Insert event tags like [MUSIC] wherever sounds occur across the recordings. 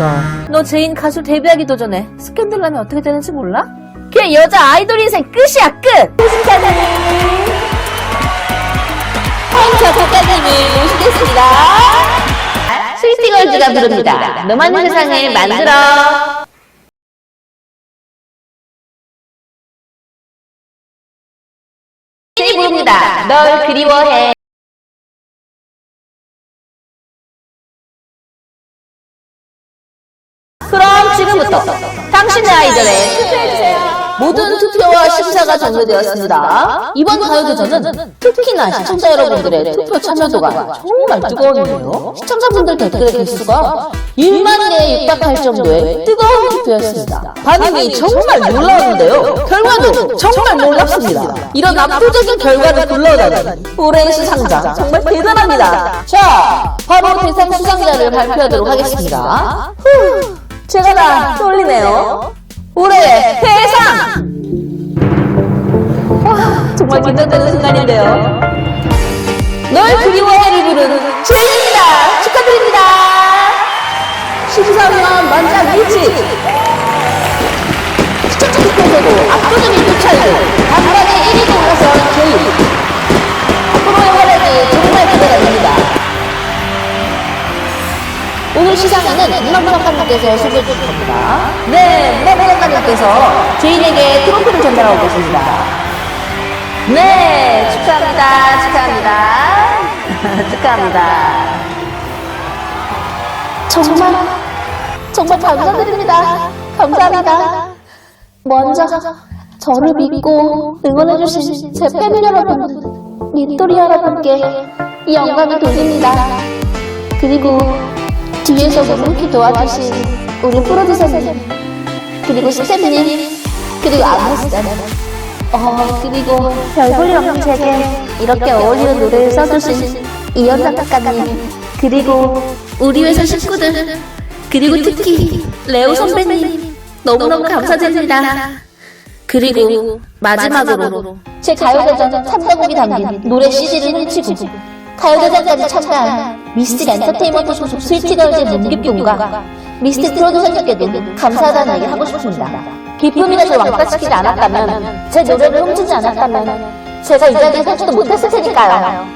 모르겠다. 너 제인 가수 데뷔하기도 전에 스캔들 나면 어떻게 되는지 몰라? 그냥 여자 아이돌 인생 끝이야, 끝! 호신사장님! 황 작곡가님을 모시겠습니다. 스위티걸즈가 부릅니다. 너만의 세상을 만들어. 이 부릅니다. 널 그리워해. 지금부터 당신의 아이돌에 투표해주세요. 모든 투표와 심사가 종료되었습니다. 이번 가요대전은 특히나 시청자 여러분들의 투표 참여도가 정말 뜨거웠는데요. 시청자분들 댓글의 개수가 1만 개에 육박할 정도의 뜨거운 투표였습니다. 반응이 정말 놀라웠는데요. 결과도 정말 놀랍습니다. 이런 압도적인 결과를 불러오다니 올해의 수상자 정말 대단합니다. 자, 바로 대상 수상자를 발표하도록 하겠습니다. 후, 제가 다 떨리네요. 올해의 대상! 와, 정말 긴장되는 순간인데요. 널 그리워해를 부르는 제이입니다. 축하드립니다. 13만 만장 일치. 시청자 투표에서도 압도적인 표차로 단번에 1위로 올라선 제이. 오늘 시상에는 문화부 작가님께서 소개해 주실 겁니다. 네, 문화부 작가님께서 제인에게 트로피를 전달하고 계십니다. 네, 축하합니다. 축하합니다. [LAUGHS] 축하합니다. 정말, 정말 감사드립니다. 감사합니다. 먼저, 저를 믿고 응원해주신 제팬 여러분, 미토리 여러분께 이 영광을 돌립니다. 그리고 뒤에서 묵묵히 도와주신 우리 프로듀서님 그리고 스태프님 그리고 안무스님. 어 그리고 별볼일 없는 제게 이렇게 어울리는 노래를 써주신 이현작 작가님 그리고 우리 회사 식구들 그리고 특히 레오 선배님 너무너무 감사드립니다. 그리고 마지막으로 제 가요대전 참가곡이 담긴 노래 CD를 훔치고 가요대전까지 참가한 미스틱 엔터테인먼트 소속 스위티걸즈의 문기병과 미스틱 프로듀서님께도 감사하다는 얘기를 하고 싶습니다. 기쁨이가 저를 왕따시키지 않았다면, 제 노래를 훔치지 않았다면, 제가 이 자리에 서지도 못했을 테니까요.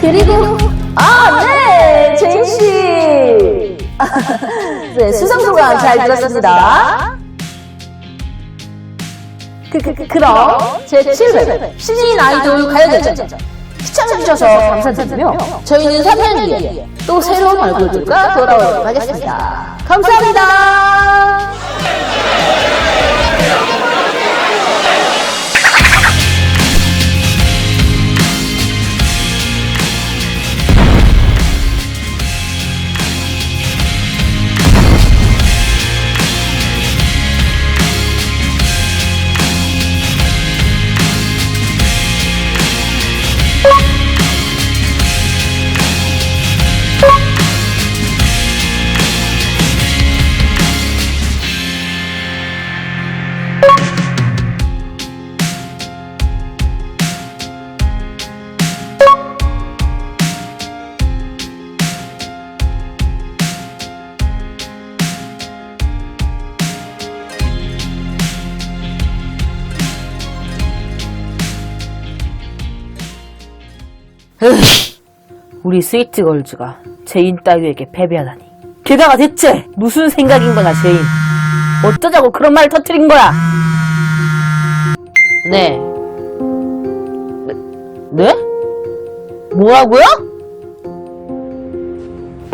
그리고, 아, 네! 제이씨! [LAUGHS] 네, 수상소감 잘 들었습니다. 그, 그, 그, 그럼 제 7회 신인 아이돌 가요대전 시청해주셔서 감사드리며 저희는 3년 뒤에 또 새로운 얼굴들과 돌아오도록 하겠습니다. 감사합니다. 우리 스위트걸즈가 제인 따위에게 패배하다니. 게다가 대체 무슨 생각인 거냐, 제인. 어쩌자고 그런 말을 터뜨린 거야? 네. 네? 네? 뭐라고요?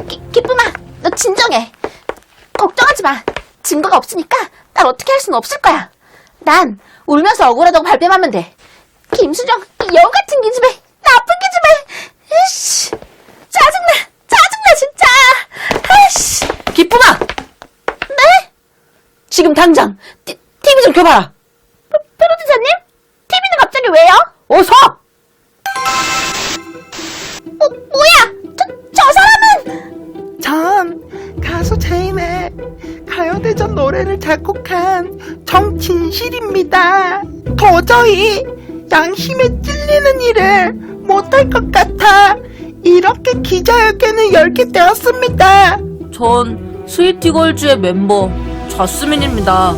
기, 기쁨아, 너 진정해. 걱정하지 마. 증거가 없으니까 날 어떻게 할 수는 없을 거야. 난 울면서 억울하다고 발뺌하면 돼. 김수정, 이 여우 같은 기집애, 나쁜 기집애. 이씨, 짜증나, 짜증나 진짜. 아이씨, 기쁨아! 네? 지금 당장 티, TV 좀 켜봐라. 프로듀서님? TV는 갑자기 왜요? 어서! 뭐, 뭐야? 저, 저 사람은 전 가수 제인의 가요대전 노래를 작곡한 정진실입니다. 도저히 양심에 찔리는 일을 못할 것 같아 이렇게 기자회견을 열게 되었습니다. 전 스위티걸즈의 멤버 자스민입니다.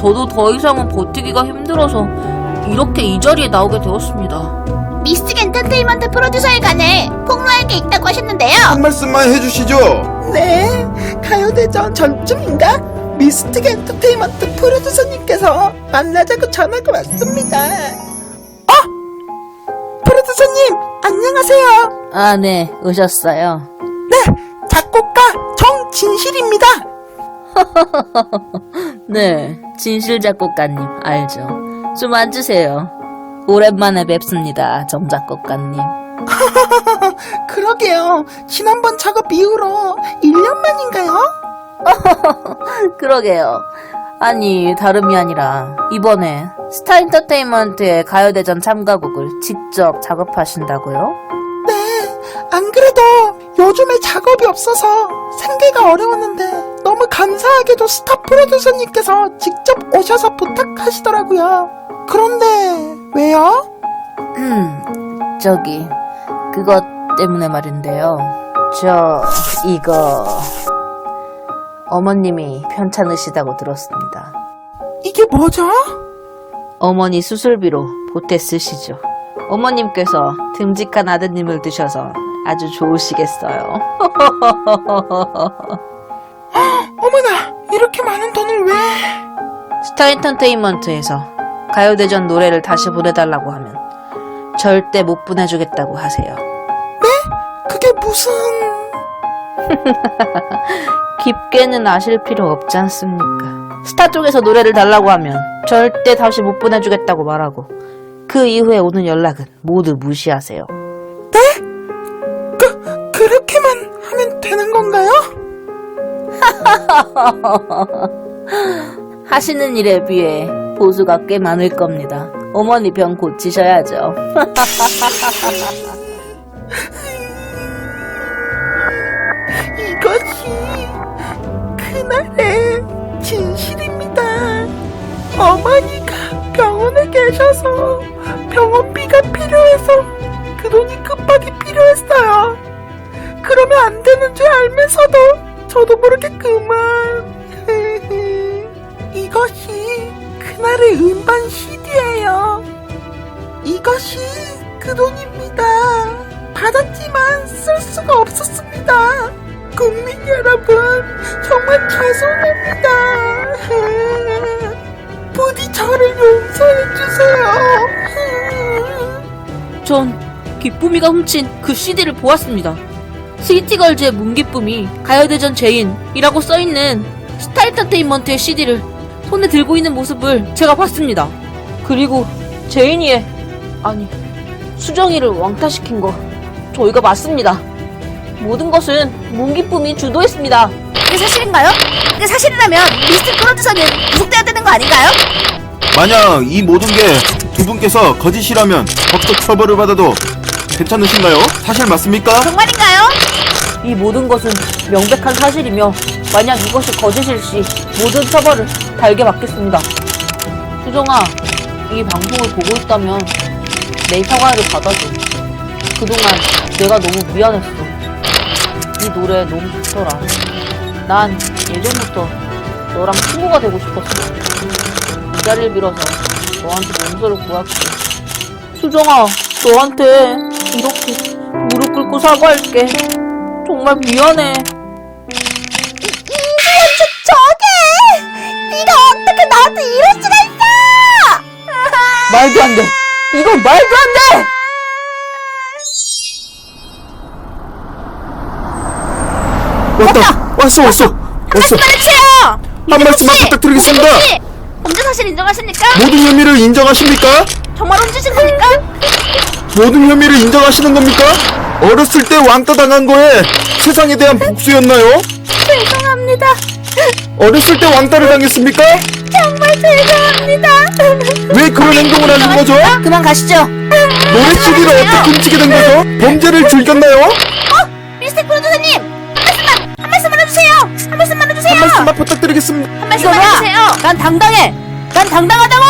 저도 더 이상은 버티기가 힘들어서 이렇게 이 자리에 나오게 되었습니다. 미스틱 엔터테인먼트 프로듀서에 관해 폭로할 게 있다고 하셨는데요. 한 말씀만 해주시죠. 네, 가요대전 전쯤인가? 미스틱 엔터테인먼트 프로듀서님께서 만나자고 전화가 왔습니다. 어? 프로듀서님, 안녕하세요. 아, 네, 오셨어요. 네, 작곡가 정진실입니다. [LAUGHS] 네, 진실 작곡가님 알죠? 좀 앉으세요. 오랜만에 뵙습니다, 정 작곡가님. [LAUGHS] 그러게요. 지난번 작업 이후로 1년 만인가요? [LAUGHS] 그러게요. 아니, 다름이 아니라 이번에 스타 엔터테인먼트의 가요대전 참가곡을 직접 작업하신다고요? 네, 안 그래도 요즘에 작업이 없어서 생계가 어려웠는데 너무 감사하게도 스타 프로듀서님께서 직접 오셔서 부탁하시더라고요. 그런데 왜요? 음, 저기, 그것 때문에 말인데요. 저, 이거, 어머님이 편찮으시다고 들었습니다. 이게 뭐죠? 어머니 수술비로 보태 쓰시죠. 어머님께서 듬직한 아드님을 두셔서 아주 좋으시겠어요. [LAUGHS] 어머나, 이렇게 많은 돈을 왜? 스타 엔터테인먼트에서 가요대전 노래를 다시 보내달라고 하면 절대 못 보내주겠다고 하세요. 그게 무슨... [LAUGHS] 깊게는 아실 필요 없지 않습니까? 스타 쪽에서 노래를 달라고 하면 절대 다시 못 보내주겠다고 말하고 그 이후에 오는 연락은 모두 무시하세요. 그, 그렇게만 하면 되는 건가요? [LAUGHS] 하시는 일에 비해 보수가 꽤 많을 겁니다. 어머니 병 고치셔야죠. [LAUGHS] 이것이 그날의 진실입니다. 어머니가 병원에 계셔서 병원비가 필요해서 그 돈이 급하게 필요했어요. 그러면 안 되는 줄 알면서도 저도 모르게 그만. [LAUGHS] 이것이 그날의 음반 CD예요. 이것이 그 돈입니다. 받았지만 쓸 수가 없었습니다. 국민 여러분, 정말 죄송합니다. 부디 저를 용서해 주세요. 전 기쁨이가 훔친 그 CD를 보았습니다. 스위티걸즈의 문기쁨이 가요대전 제인이라고 써있는 스타 엔터테인먼트의 CD를 손에 들고 있는 모습을 제가 봤습니다. 그리고 제인이의 아니 수정이를 왕따시킨 거 저희가 맞습니다. 모든 것은 문기쁨이 주도했습니다. 이게 사실인가요? 이게 사실이라면 미스틱 프로듀서는 구속돼야 되는 거 아닌가요? 만약 이 모든 게 두 분께서 거짓이라면 법적 처벌을 받아도 괜찮으신가요? 사실 맞습니까? 정말인가요? 이 모든 것은 명백한 사실이며 만약 이것이 거짓일 시 모든 처벌을 달게 받겠습니다. 수정아, 이 방송을 보고 있다면 내 사과를 받아줘. 그동안 내가 너무 미안했어. 이 노래 너무 좋더라. 난 예전부터 너랑 친구가 되고 싶었어. 이 자리를 빌어서 너한테 용서를 구할게. 수정아, 너한테 이렇게 무릎 꿇고 사과할게. 정말 미안해. 저, 저게! 네가 어떻게 나한테 이럴 수가 있어! 말도 안 돼. 이건 말도 안 돼! 왔다! 왔어 왔어! 왔어! 말해주세요! 한 말씀만 부탁드리겠습니다. 범죄 사실 인정하십니까? 모든 혐의를 인정하십니까? 정말 훔치신 겁니까? 모든 혐의를 인정하시는 겁니까? 어렸을 때 왕따 당한 거에 세상에 대한 복수였나요? 죄송합니다. 어렸을 때 왕따를 당했습니까? 정말 죄송합니다. 왜 그런 행동을 하신 거죠? 그만 가시죠. 노래 CD를 어떻게 훔치게 된 거죠? 범죄를 즐겼나요? 미스틱 프로듀서님! 한 말씀만 해주세요! 한 말씀만 부탁드리겠습니다. 한 말씀만 이거 봐. 해주세요! 난 당당해. 난 당당하다고.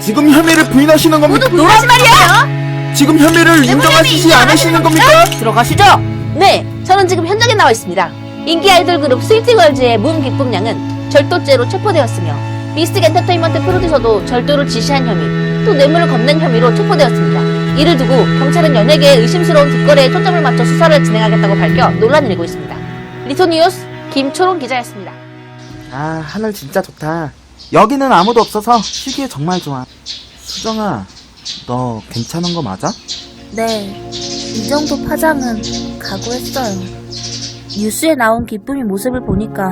지금 혐의를 부인하시는 겁니까? 노란 말이야! 지금 혐의를 인정하시지 않으시는 겁니까? 들어가시죠. 네, 저는 지금 현장에 나와 있습니다. 인기 아이돌 그룹 스위트걸즈의 문기쁨 양은 절도죄로 체포되었으며 미스틱 엔터테인먼트 프로듀서도 절도를 지시한 혐의, 또 뇌물을 건넨 혐의로 체포되었습니다. 이를 두고 경찰은 연예계의 의심스러운 뒷거래에 초점을 맞춰 수사를 진행하겠다고 밝혀 논란을 일고 있습니다. 리토니우스 김초롱 기자였습니다. 아, 하늘 진짜 좋다. 여기는 아무도 없어서 쉬기에 정말 좋아. 수정아, 너 괜찮은 거 맞아? 네, 이 정도 파장은 각오했어요. 뉴스에 나온 기쁨이 모습을 보니까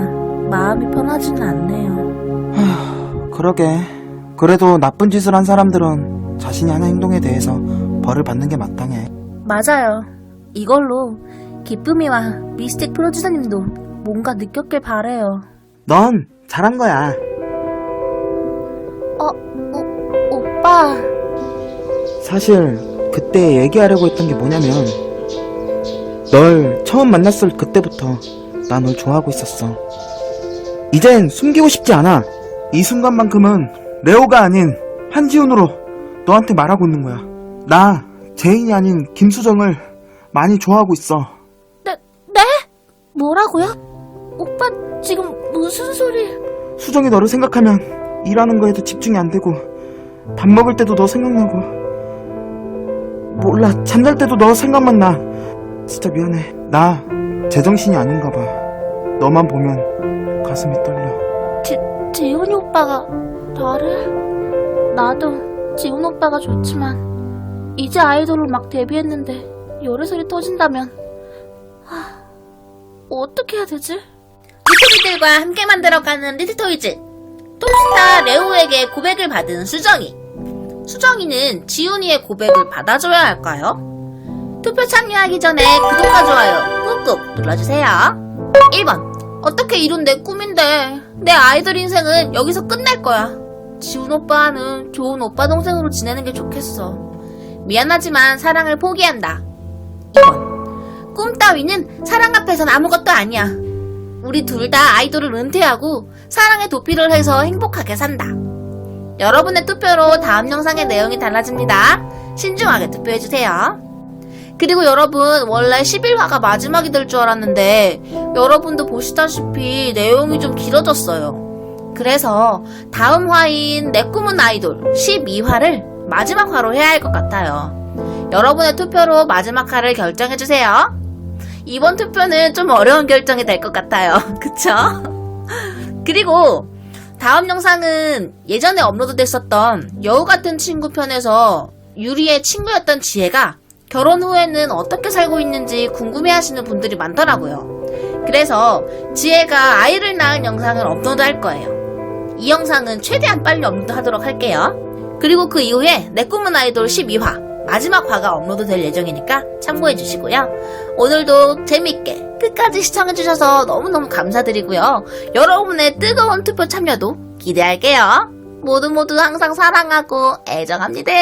마음이 편하지는 않네요. [SIGHS] 그러게. 그래도 나쁜 짓을 한 사람들은 자신이 하는 행동에 대해서 벌을 받는 게 마땅해. 맞아요. 이걸로 기쁨이와 미스틱 프로듀서님도 뭔가 느꼈길 바래요. 넌 잘한 거야. 어, 오, 오빠. 사실 그때 얘기하려고 했던 게 뭐냐면 널 처음 만났을 그때부터 나 널 좋아하고 있었어. 이젠 숨기고 싶지 않아. 이 순간만큼은 레오가 아닌 한지훈으로 너한테 말하고 있는 거야. 나 제인이 아닌 김수정을 많이 좋아하고 있어. 네, 네? 뭐라고요? 오빠 지금 무슨 소리? 수정이 너를 생각하면 일하는 거에도 집중이 안 되고 밥 먹을 때도 너 생각나고 몰라 잠잘 때도 너 생각만 나 진짜 미안해 나 제정신이 아닌가 봐 너만 보면 가슴이 떨려 지, 지훈이 오빠가 나를? 나도 지훈 오빠가 좋지만 이제 아이돌로 막 데뷔했는데 열애설이 터진다면 하, 어떻게 해야 되지? 리토비들과 함께 만들어가는 리틀토이즈. 톱스타 레오에게 고백을 받은 수정이. 수정이는 지훈이의 고백을 받아줘야 할까요? 투표 참여하기 전에 구독과 좋아요 꾹꾹 눌러주세요. 1번. 어떻게 이룬 내 꿈인데? 내 아이돌 인생은 여기서 끝날 거야. 지훈 오빠는 좋은 오빠 동생으로 지내는 게 좋겠어. 미안하지만 사랑을 포기한다. 2번. 꿈 따위는 사랑 앞에선 아무것도 아니야 우리 둘 다 아이돌을 은퇴하고 사랑에 도피를 해서 행복하게 산다. 여러분의 투표로 다음 영상의 내용이 달라집니다. 신중하게 투표해주세요. 그리고 여러분, 원래 11화가 마지막이 될 줄 알았는데, 여러분도 보시다시피 내용이 좀 길어졌어요. 그래서 다음 화인 내 꿈은 아이돌 12화를 마지막 화로 해야 할 것 같아요. 여러분의 투표로 마지막 화를 결정해주세요. 이번 투표는 좀 어려운 결정이 될 것 같아요. [LAUGHS] 그쵸? 그리고 다음 영상은 예전에 업로드 됐었던 여우 같은 친구 편에서 유리의 친구였던 지혜가 결혼 후에는 어떻게 살고 있는지 궁금해 하시는 분들이 많더라고요. 그래서 지혜가 아이를 낳은 영상을 업로드 할 거예요. 이 영상은 최대한 빨리 업로드 하도록 할게요. 그리고 그 이후에 내 꿈은 아이돌 12화 마지막 화가 업로드 될 예정이니까 참고해 주시고요. 오늘도 재밌게 끝까지 시청해 주셔서 너무너무 감사드리고요. 여러분의 뜨거운 투표 참여도 기대할게요. 모두 모두 항상 사랑하고 애정합니다. [LAUGHS]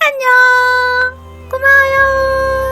안녕. 고마워요.